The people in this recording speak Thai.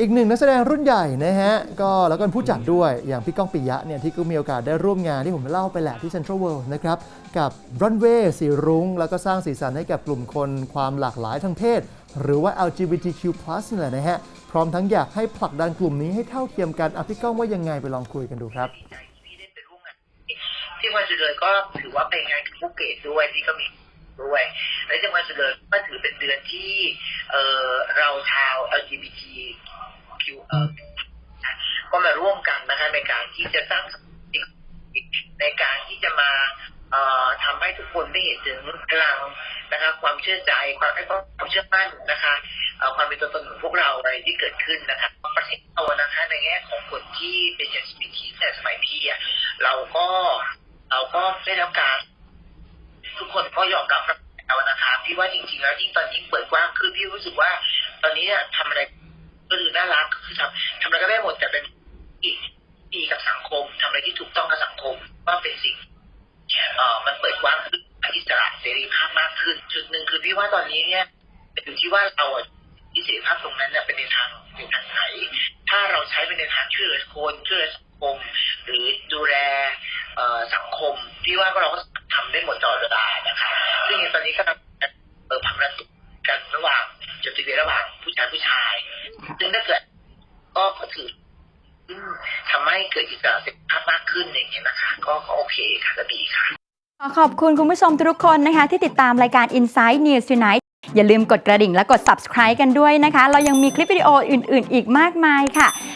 อีกหนึ่งนักแสดงรุ่นใหญ่นะฮะก็แล้วก็ผู้จัดด้วยอย่างพี่ก้องปิยะเนี่ยที่ก็มีโอกาสได้ร่วมงานที่ผมเล่าไปแหละที่เซ็นทรัลเวิลด์นะครับกับรันเวย์สีรุ้ง แล้วก็สร้างสีสันให้กับกลุ่มคนความหลากหลายทางเพศ หรือว่า LGBTQ+ นี่แหละนะฮะพร้อมทั้งอยากให้ผลักดันกลุ่มนี้ให้เท่าเทียมกันอะพี่ก้องว่ายังไงไปลองคุยกันดูครับที่วันสุดเลยก็ถือว่าเป็นงานกับภูเก็ตด้วยที่ก็มี ด้วยและจังหวัดสุดเลก็ถือเป็นเดือนที่เออเราชาว LGBTQ เอ่อก็มาร่วมกันนะคะในการที่จะสร้างในการที่จะมาเอ่อทำให้ทุกคนได้เห็นถึงพลังนะคะ ความเชื่อใจความให้ความเชื่อมั่นนะคะเอ่อความเป็นตัวตนของพวกเราอะไรที่เกิดขึ้นนะคะประเทศเรานะคะในแง่ของคนที่เป็น LGBT แต่สมัยพี่อะเราก็เราก็ได้รับการทุกคน ก็ยอมรับเรานะคะพี่ว่าจริงๆแล้วยิ่งตอนนี้เปิดกว้างขึ้นพี่รู้สึกว่า ตอนนี้เนี่ยทำอะไรก็คือน่ารักคือทำทำอะไรก็ได้หมดแต่เป็นอีกดีกับสังคมทำอะไรที่ถูกต้องกับสังคมว่าเป็นสิ่งเอ่อมันเปิดกว้างขึ้นอิสระเสรีภาพมากขึ้น จุดหนึ่งคือพี่ว่าตอนนี้เนี่ยอยู่ที่ว่าเราอิสระภาพตรงนั้นเนี่ยเป็นในทางในทางไหน ถ้าเราใช้เป็นในทางช่วยเหลือคนช่วยเหลือสังคม หรือดูแลเอ่อสังคมพี่ว่าก็เราก็ทำได้หมดตลอด อนนี้ก็เออพัฒนากันระหว่างจดทะเบียนระหว่างผู้ชายผู้ชาย ซึ่งถ้าเกิดก็ก็ถืออืมทำให้เกิดอิสระเสรีภาพมากขึ้นอย่างเงี้ยนะคะ ก็ก็โอเคค่ะก็ดีค่ะขอขอบคุณคุณผู้ชมทุกคนนะคะ ที่ติดตามรายการ Inside News Tonight อย่าลืมกดกระดิ่งและกด subscribe กันด้วยนะคะ เรายังมีคลิปวิดีโออื่น ๆ อีกมากมายค่ะ